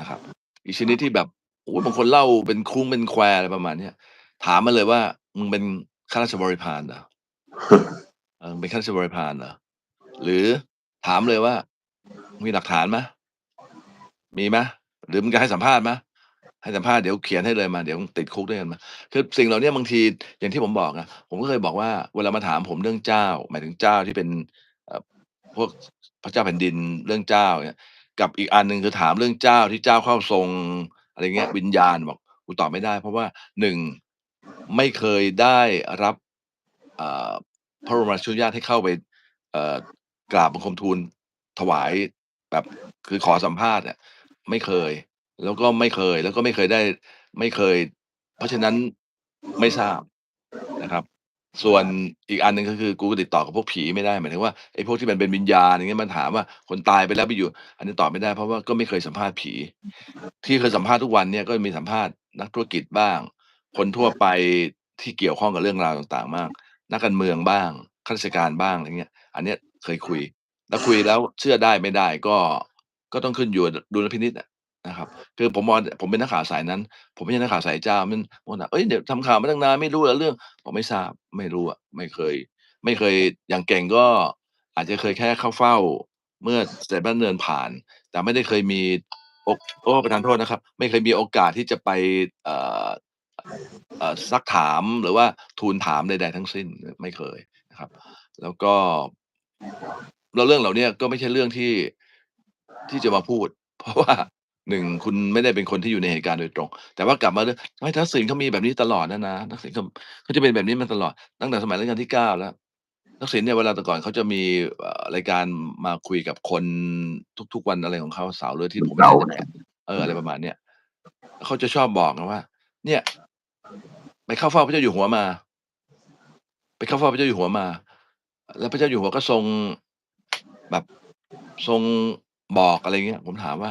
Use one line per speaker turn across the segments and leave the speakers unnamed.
นะครับ อีกชนิดที่แบบโอ้โฮบางคนเล่าเป็นคุ้งเป็นแควอะไรประมาณเนี้ยถามมาเลยว่า"มึงเป็นข้าราชบริพารเหรอ?"เออ"มึงเป็นข้าราชบริพารเหรอ?"หรือถามเลยว่า"มีหลักฐานไหม?มีไหม?หรือมึงจะให้สัมภาษณ์ไหม?ให้สัมภาษณ์เดี๋ยวเขียนให้เลยมาเดี๋ยวมึงติดคุกด้วยกันมา"คือสิ่งเหล่าเนี้ยบางทีอย่างที่ผมบอกอะผมก็เคยบอกว่าเวลามาถามผมเรื่องเจ้า หมายถึงเจ้าที่เป็นเอ่อพวกพระเจ้าแผ่นดินเรื่องเจ้าอย่างเงี้ย กับอีกอันหนึ่งคือถามเรื่องเจ้าที่เจ้าเข้าทรงอะไรเงี้ยวิญญาณบอกกูตอบไม่ได้ เพราะว่า1ไม่เคยได้รับพระบรมราชญาตให้เข้าไปกราบบังคมทูลถวายแบบคือขอสัมภาษณ์อะไม่เคย แล้วก็ไม่เคย แล้วก็ไม่เคยได้ ไม่เคย เพราะฉะนั้นไม่ทราบ ส่วนอีกอันหนึ่งก็คือกูติดต่อกับพวกผีไม่ได้หมายถึงว่าไอ้พวกที่มันเป็นวิญญาณอย่างเงี้ยมันถามว่าคนตายไปแล้วไปอยู่ อันนี้ตอบไม่ได้เพราะว่าก็ไม่เคยสัมภาษณ์ผี ที่เคยสัมภาษณ์ทุกวันเนี่ยก็มีสัมภาษณ์นักธุรกิจบ้าง คนทั่วไปที่เกี่ยวข้องกับเรื่องราวต่างๆบ้างนักการเมืองบ้างข้าราชการบ้างอะไรเงี้ย อันเนี้ยเคยคุย แล้วคุยแล้วเชื่อได้ไม่ได้ก็ก็ต้องขึ้นอยู่ดดุลพินิจ นะครับ คือผมมองผมเป็นนักข่าวสายนั้น ผมไม่ใช่นักข่าวสายเจ้ามันบางคนถา"เฮ้ยเดี๋ยวทำข่าวมาตั้งนานไม่รู้เหรอเรื่อง"บอกไม่ทราบไม่รู้อะไม่เคย ไม่เคยอย่างเก่งก็อาจจะเคยแค่เข้าเฝ้า เมื่อเสด็จพระดำเนินผ่าน แต่ไม่ได้เคยมีโอกโอ้ประทานโทษนะครับ ไม่เคยมีโอกาสที่จะไปเอ่อเอ่อซักถามหรือว่าทูลถามใดๆทั้งสิ้นไม่เคยนะครับ แล้วก็แล้วเรื่องเหล่านี้ก็ไม่ใช่เรื่องที่ที่จะมาพูด เพราะว่า 1คุณไม่ได้เป็นคนที่อยู่ในเหตุการณ์โดยตรง แต่ว่ากลับมาเรื่อง"เฮ้ยทักษิณเขามีแบบนี้ตลอดนะนะทักษิณเขาเขาจะเป็นแบบนี้มาตลอดตั้งแต่สมัยรัชกาลที่9แล้ว"ทักษิณเนี่ยเวลาแต่ก่อนเขาจะมีเอ่อรายการมาคุยกับคนทุก ๆ วันอะไรของเขาเสาร์หรืออาทิตย์ผมไม่แน่ใจอะเอออะไรประมาณเนี้ยเขาจะชอบบอกกันว่า"เนี่ย ไปเข้าเฝ้าพระเจ้าอยู่หัวมา ไปเข้าเฝ้าพระเจ้าอยู่หัวมา แล้วพระเจ้าอยู่หัวก็ทรงแบบทรงบอก"อะไรเงี้ย ผมถามว่า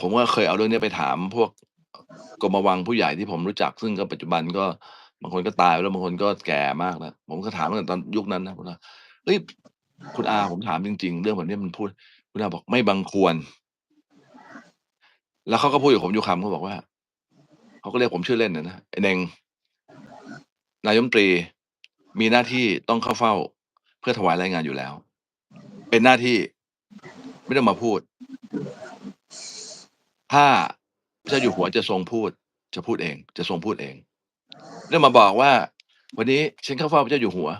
ผมก็เคยเอาเรื่องนี้ไปถามพวกกรมวังผู้ใหญ่ที่ผมรู้จัก ซึ่งก็ปัจจุบันก็บางคนก็ตายไปแล้วบางคนก็แก่มากแล้วผมก็ถามตั้งแต่ตอนยุคนั้นนะว่า"เฮ้ยคุณอาผมถามจริง ๆ เรื่องแบบนี้มันพูด"คุณอาบอก"ไม่บังควร"แล้วเขาก็พูดกับผมอยู่คำเขาบอกว่าเขาก็เรียกผมชื่อเล่นอะนะ"ไอเนงนายมนตรีมีหน้าที่ต้องเข้าเฝ้า เพื่อถวายรายงานอยู่แล้ว เป็นหน้าที่ไม่ต้องมาพูด ถ้าพระเจ้าอยู่หัวจะทรงพูด จะพูดเอง จะทรงพูดเองไม่องมาบอกว่า วันนี้ฉันเข้าเฝ้าพระเจ้าอยู่หัว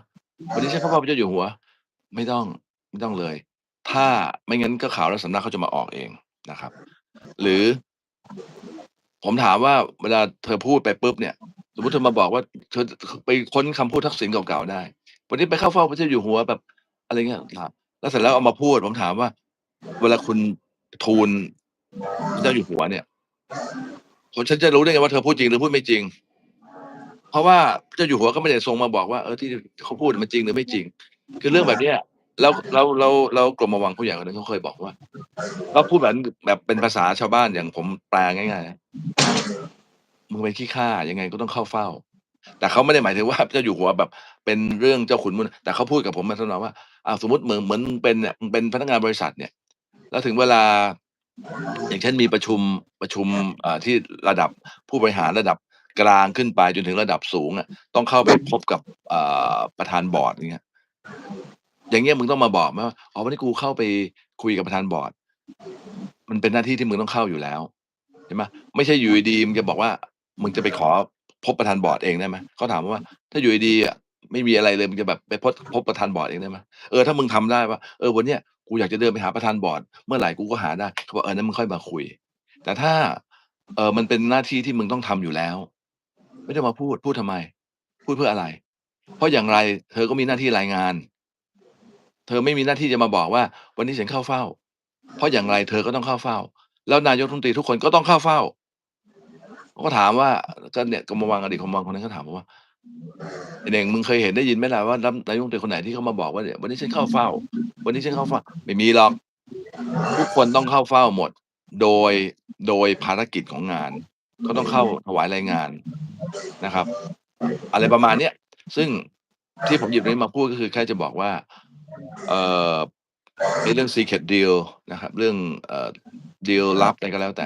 วันนี้ฉันเข้าเฝ้าพระเจ้าอยู่หัว ไม่ต้องไม่ต้องเลย ถ้าไม่งั้นก็ข่าวและสำนักเขาจะมาออกเอง"นะครับ หรือ ผมถามว่า"เวลาเธอพูดไปปุ๊บเนี่ย สมมติเธอมาบอกว่าเธอไปค้นคำพูดทักษิณเก่าๆได้ วันนี้ไปเข้าเฝ้าพระเจ้าอยู่หัว"แบบ อะไรเงี้ยครับแล้วเสร็จแล้วเอามาพูด ผมถามว่า"เวลาคุณทูล พระเจ้าอยู่หัวเนี่ยคนฉันจะรู้ได้ไงว่าเธอพูดจริงหรือพูดไม่จริง"เพราะว่าพระเจ้าอยู่หัวก็ไม่ได้ทรงมาบอกว่าเออที่เขาพูดมันจริงหรือไม่จริง คือเรื่องแบบเนี้ยแล้วแล้วแล้วแล้วกรมวังผู้ใหญ่คนนั้นเขาเคยบอกว่าเขาพูดแบบแบบเป็นภาษาชาวบ้านอย่างผมแปลง่ายๆนะ"มึงเป็นขี้ข้ายังไงก็ต้องเข้าเฝ้า"แต่เขาไม่ได้หมายถึงว่าพระเจ้าอยู่หัวแบบ เป็นเรื่องเจ้าขุนมูลแต่เขาพูดกับผมมาทำนองว่า"อ้าวสมมติเหมือนเหมือนมึงเป็นเนี่ยมึงเป็นพนักงานบริษัทเนี่ย แล้วถึงเวลา อย่างเช่น มีประชุม ประชุม อ่า ที่ระดับผู้บริหารระดับกลางขึ้นไปจนถึงระดับสูงอะ ต้องเข้าไปพบกับ อ่า ประธานบอร์ด อย่างเงี้ย อย่างเงี้ยมึงต้องมาบอกไหมว่า"อ๋อ วันนี้กูเข้าไปคุยกับประธานบอร์ด"มันเป็นหน้าที่ที่มึงต้องเข้าอยู่แล้ว ใช่ไหม ไม่ใช่อยู่ดี ๆ มึงจะบอกว่า มึงจะไปขอพบประธานบอร์ดเองได้ไหม เขาถามว่า"ถ้าอยู่ดี ๆ อะ ไม่มีอะไรเลย มึงจะแบบไปพด พบประธานบอร์ดเองได้ไหม?"เออ ถ้ามึงทำได้ว่า"เออ วันเนี้ย กูอยากจะเดินไปหาประธานบอร์ด เมื่อไหร่กูก็หาได้"เขาบอก"เออนั้นมึงค่อยมาคุย"แต่ถ้า เออมันเป็นหน้าที่ที่มึงต้องทำอยู่แล้ว ไม่ต้มาพูดพูดทำไม พูดเพื่ออะไร เพราะอย่างไร เธอก็มีหน้าที่รายงาน เธอไม่มีหน้าที่จะมาบอกว่า"วันนี้ฉันเข้าเฝ้า"เพราะอย่างไรเธอก็ต้องเข้าเฝ้า แล้วนายกรัฐมนตรีทุกคนก็ต้องเข้าเฝ้าก็ถามว่าก็เนี่ยกรมวังอดีตกรมวังคนนั้นก็ถามผมว่า" เน่งมึงเคยเห็นได้ยินไหมล่ะว่านายกรัฐมนตรีคนไหนที่เขามาบอกว่าเนี่ยวันนี้ฉันเข้าเฝ้า วันนี้ฉันเข้าเฝ้า"ไม่มีหรอก ทุกคนต้องเข้าเฝ้าหมด โดยโดยภารกิจของงานก็ต้องเข้าถวายรายงานนะครับ อะไรประมาณเนี้ยซึ่งที่ผมหยิบเรื่องนี้มาพูดก็คือแค่จะบอกว่า เอ่อเรื่อง Secret Deal นะครับ เรื่องเอ่อดีลลับอะไรก็แล้วแต่